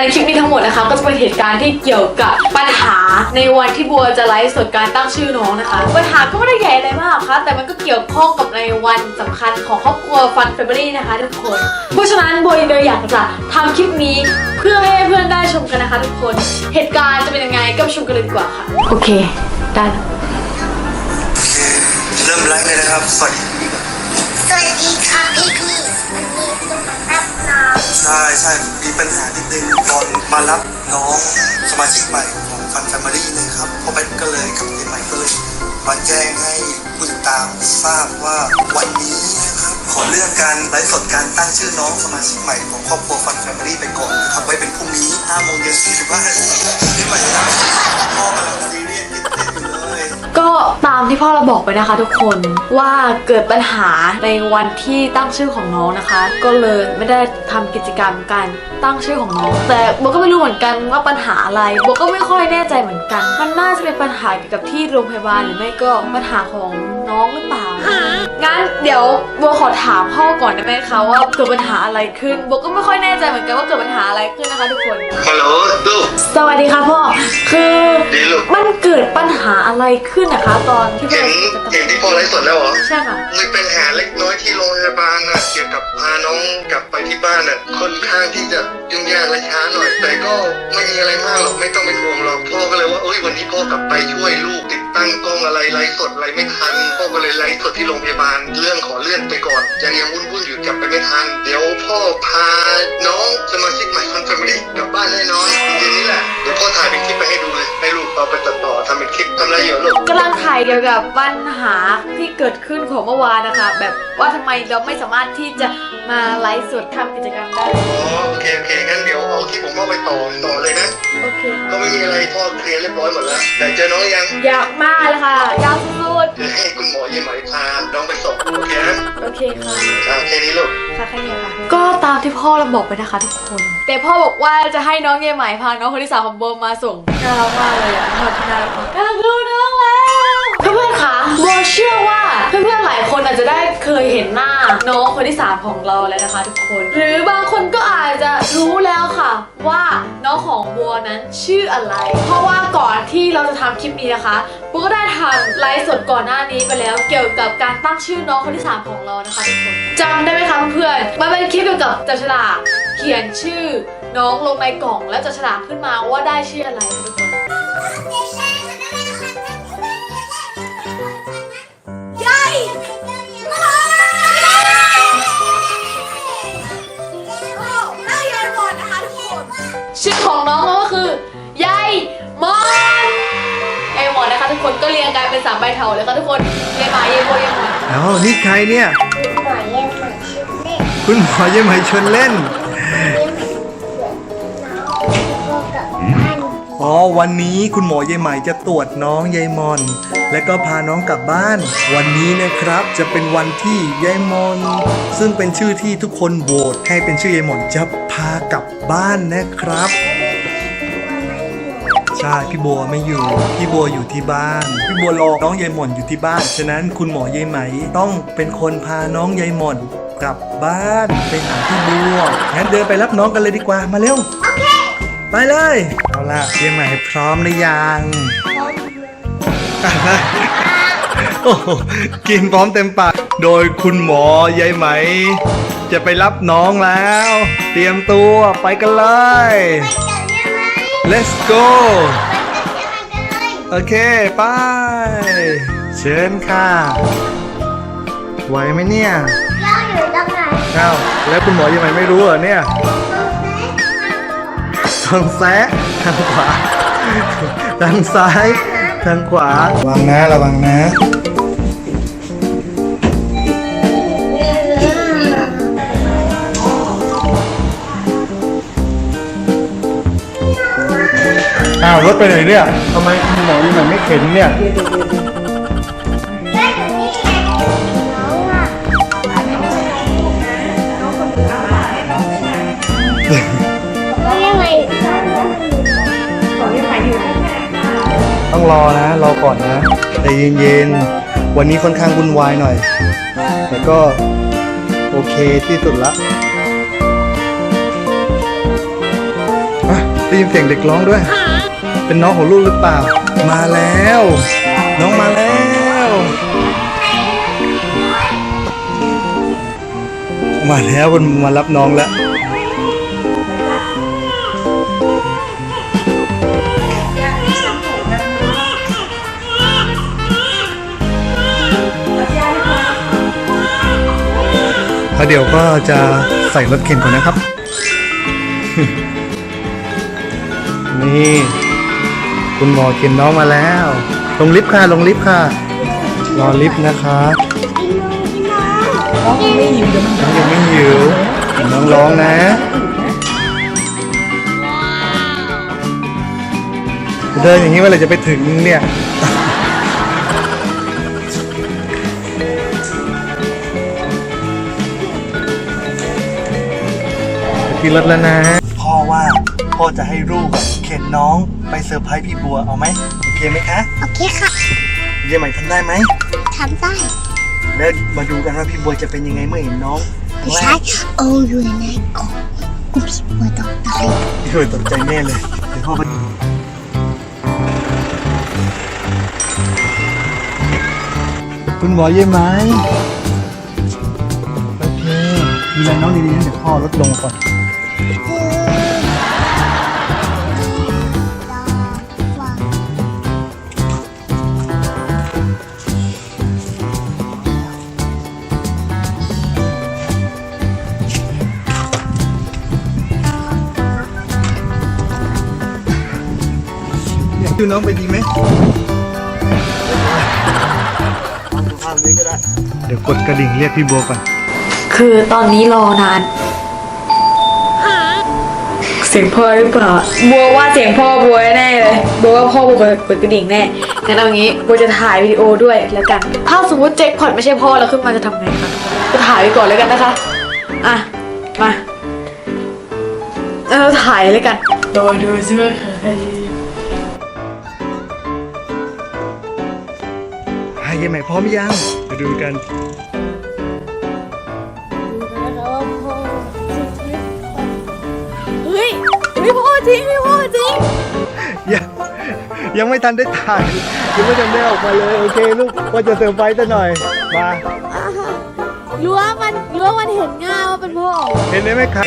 ณ์ในคลิปนี้ทั้งหมดนะคะ ก็จะเป็นเหตุการณ์ที่เกี่ยวกับปัญหาในวันที่บัวจะไลฟ์สดการตั้งชื่อน้องนะคะ ปัญหาก็ไม่ได้ใหญ่อะไรมากค่ะ แต่มันก็เกี่ยวข้องกับในวันสำคัญของครอบครัวฟันแฟมิลี่นะคะทุกคน เพราะฉะนั้นบัวเลยอยากจะทำคลิปนี้เพื่อให้เพื่อนได้ชมกันนะคะทุกคน เหตุการณ์จะเป็นยังไงก็ไปชมกันเลยดีกว่าค่ะ โอเค ได้แล้วเริ่มไลฟ์เลยนะครับสวัสดีสวัสดีค่ะพี่พี่วันนี้จะมารับน้องใช่ใช่ มีปัญหานิดนึงตอนมารับน้องสมาชิกใหม่ของฟันแฟมิลี่เลยครับพ่อแบทก็เลยกับเจใหม่ก็เลยมาแจ้งให้ผู้ติดตามทราบว่าวันนี้นะครับขอเลื่อนการไลฟ์สดการตั้งชื่อน้องสมาชิกใหม่ของครอบครัวฟันแฟมิลี่ไปก่อนนะครับไว้เป็นพรุ่งนี้5โมงเย็น45นาทีเจใหม่นะพ่อกำลัง ก็ตามที่พ่อเราบอกไปนะคะ ทุกคนว่าเกิดปัญหาในวันที่ตั้งชื่อของน้องนะคะ ก็เลยไม่ได้ทำกิจกรรมการตั้งชื่อของน้อง แต่โบก็ไม่รู้เหมือนกันว่าปัญหาอะไรโบก็ไม่ค่อยแน่ใจเหมือนกัน มันน่าจะเป็นปัญหาเกี่ยวกับที่โรงพยาบาลหรือไม่ก็ปัญหาของน้องหรือเปล่างั้นเดี๋ยวโบขอถามพ่อก่อนได้ไหมคะว่าเกิดปัญหาอะไรขึ้นโบก็ไม่ค่อยแน่ใจเหมือนกันว่าเกิดปัญหาอะไรขึ้นนะคะทุกคน ฮัลโหลลูกสวัสดีค่ะพ่อ คือดีลูกมันเกิดปัญหาอะไรขึ้นนะคะ ตอนที่พ่เห็อนจะเห็นที่พ่อไลฟ์สดแล้วเหรอ ใช่ค่ะ มีปัญหาเล็กน้อยที่โรงพยาบาลนะเกี่ยวกับพาน้องกลับไปที่บ้านน่ะค่อนข้างที่จะยุ่งยากและช้าหน่อย แต่ก็ไม่มีอะไรมากหรอกไม่ต้องเป็นห่วงหรอกพ่อก็เลยว่าเอ้ยวันนี้พ่อกลับไปช่วยลูกติดตั้งกล้องอะไรไลฟ์สดอะไรไม่ทันพ่อก็เลยไลฟ์สดที่โรงพยาบาลเรื่องขอเลื่อนไปก่อน ยังยังวุ่นวุ่นๆอยู่กลับไปไม่ทัน เดี๋ยวพ่อพาน้องสมาชิกใหม่คอนแฟมิลี่กลับบ้านแน่นอนเย็นนี้แหละเดี๋ยวพ่อถ่ายเป็นคลิปไปให้ดูเลยให้ลูกเอาไปตัดต่อทำเป็นคลิปทำอะไรอยู่ลูกกำลังถ่ายเกี่ยวกับปัญหาที่เกิดขึ้นของเมื่อวานนะคะ แบบว่าทำไมเราไม่สามารถที่จะมาไลฟ์สดทำกิจกรรมได้อ๋อโอเคโอเคงั้นเดี๋ยวเอาที่ผมเอาไปต่อต่อเลยนะ โอเคก็ไม่มีอะไรพ่อเคลียร์เรียบร้อยหมดแล้วแต่เจอน้องยังอยากมากเลยค่ะอยากสุ ดเดี๋ยวให้คุณหมอเยี่ยมไหมพาน้องไปส่งโอเคนะๆโอเคค่ะอ่าแค่นี้ลูก ค่ะแค่นี้ค่ะ ก็ตามที่พ่อเราบอกไปนะคะ ทุกคน แต่พ่อบอกว่าจะให้น้องเยไหมพาน้องคนที่สามของโบมาส่งน่ารักมากเลยอะพ่อที่น่ารักมากอยากดูน้อ โบเชื่อว่าเพื่อนๆหลายคนอาจจะได้เคยเห็นหน้าน้องคนที่สามของเราแล้วนะคะ ทุกคน หรือบางคนก็อาจจะรู้แล้วค่ะ ว่าน้องของบัวนั้นชื่ออะไร เพราะว่าก่อนที่เราจะทำคลิปนี้นะคะบัวก็ได้ทำไลฟ์สดก่อนหน้านี้ไปแล้ว เกี่ยวกับการตั้งชื่อน้องคนที่สามของเรานะคะทุกคนจำได้ไหมคะเพื่อนๆมันเป็นคลิปเกี่ยวกับจับฉลากเขียนชื่อน้องลงในกล่องแล้วจับฉลากขึ้นมาว่าได้ชื่ออะไรทุกคน ชื่อของน้องก็คือยายมอนไอหมอนนะคะ ทุกคนก็เรียงกันเป็นสามใบเถาเลยค่ะทุกคนยายหมายายโบยายมอนเอ้านี่ใครเนี่ยหมอเย็นเหมือนเล่คุณหมอเยี่ยมไหชวนเล่นน้องกับบ้านอ๋อวันนี้คุณหมอเยายไหมจะตรวจน้องยายมอน และก็พาน้องกลับบ้าน วันนี้นะครับจะเป็นวันที่ยายมอนซึ่งเป็นชื่อที่ทุกคนโหวตให้เป็นชื่อยายมอนจะพากลับบ้านนะครับ ใช่พี่บัวไม่อยู่ พี่บัวอยู่ที่บ้าน พี่บัวรอน้องยายหม่อนอยู่ที่บ้าน ฉะนั้นคุณหมอยายไหมต้องเป็นคนพาน้องยายหม่อนกลับบ้านไปหาพี่บัวงั้นเดินไปรับน้องกันเลยดีกว่ามาเร็วไปเลย เอาล่ะยายไหมพร้อมหรือยังอะไร โอ้โหกินพร้อมเต็มปาก โดยคุณหมอยายไหม จะไปรับน้องแล้ว เตรียมตัวไปกันเลย let's go โอเค ไป เชิญค่ะ ไหวไหมเนี่ยเราอยู่ตรงไหนเอ้าแล้วคุณหมอยังไงไม่รู้เหรอเนี่ยทางแซะทางขวาทางซ้าย ทางขวา ระวังนะระวังนะอ้าวรถไปไหนเนี่ยทำไมคุณหมอยังไงไม่เข็นเนี่ย ต้องรอนะ รอก่อนนะใจเย็นๆ วันนี้ค่อนข้างวุ่นวายหน่อย แต่ก็โอเคที่สุดละอะยินเสียงเด็กร้องด้วย เป็นน้องของลูกหรือเปล่า มาแล้ว น้องมาแล้ว มาแล้วมันมารับน้องแล้ว แล้วเดี๋ยวก็จะใส่รถเข็นก่อนนะครับ นี่ คุณหมอเข็นน้องมาแล้ว ลงลิฟต์ค่ะ ลงลิฟต์ค่ะ รอลิฟต์นะคะน้องยังไม่หิวน้องยังไม่หิวน้องร้องนะ เดินอย่างนี้เมื่อไร่จะไปถึงเนี่ย ขึ้นรถแล้วนะ พ่อว่าพ่อจะให้ลูกอะเข็นน้องไปเซอร์ไพรส์พี่บัวเอาไหมโอเคไหมคะโอเคค่ะเยี่ยมใหม่ทำได้ไหมทำได้ แล้วมาดูกันว่าพี่บัวจะเป็นยังไงเมื่อเห็นน้องครั้ไม่งแรใช่กเอาอยู่ในกล่องกูพี่บัวตกใจพี่บัวตกใจแน่เลยเดี๋ยวพ่อไปคุณหมอเยี่ยมไหมโอเคดูแลน้องดีๆนะเดี๋ยวพ่อลดลงก่อน ดูน้องไปดีไหมภาพนี้ก็ได้เดี๋ยวกดกระดิ่งเรียกพี่บัวก่อนคือตอนนี้รอนาน เสียงพ่อหรือเปล่า บัวว่าเสียงพ่อบัวแน่เลยบัวว่าพ่อบัวเปิดกระดิ่งแน่งั้นเอางี้บัวจะถ่ายวิดีโอด้วยแล้วกัน ถ้าสมมติเจ็คพอตไม่ใช่พ่อแล้วขึ้นมาจะทำไงคะจะถ่ายไปก่อนแล้วกันนะคะ อะ มาแล้วเราถ่ายเลยกัน โดยดูซิว่าใคร ยายใหม่พร้อมยังไปดูกัน เฮ้ยเฮ้ยพ่อจริงเฮ้ยพ่อจริงยังยังไม่ทันได้ถ่ายยังไม่ทันได้ออกมาเลย โอเคลูกว่าจะเซอร์ไพรส์ซะหน่อย มารู้ว่ามันรู้ว่ามันเห็นง่ายว่าเป็นพ่อ เห็นได้ไหมครับ